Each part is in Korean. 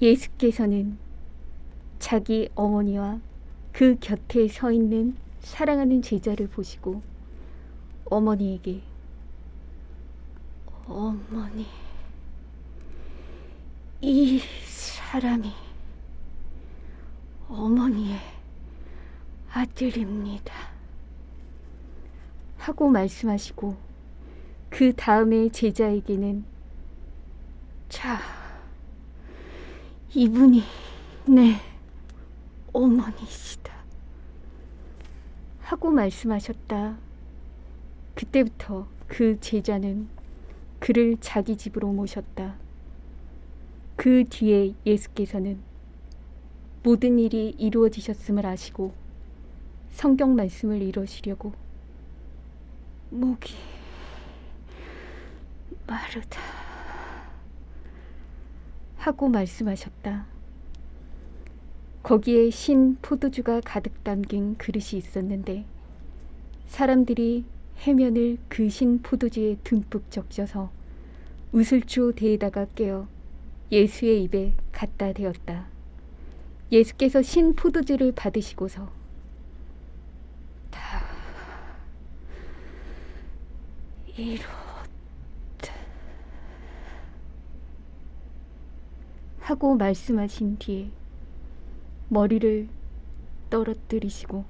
예수께서는 자기 어머니와 그 곁에 서 있는 사랑하는 제자를 보시고 어머니에게 어머니 이 사람이 어머니의 아들입니다. 하고 말씀하시고 그 다음에 제자에게는 자 이분이 내 어머니시다. 하고 말씀하셨다. 그때부터 그 제자는 그를 자기 집으로 모셨다. 그 뒤에 예수께서는 모든 일이 이루어지셨음을 아시고 성경 말씀을 이루시려고 목이 마르다 하고 말씀하셨다. 거기에 신 포도주가 가득 담긴 그릇이 있었는데 사람들이 해면을 그 신 포도주에 듬뿍 적셔서 우슬초 대에다가 깨어 예수의 입에 갖다 대었다. 예수께서 신 포도주를 받으시고서 다 이루었다 하고 말씀하신 뒤에 머리를 떨어뜨리시고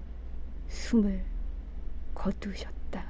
숨을 거두셨다.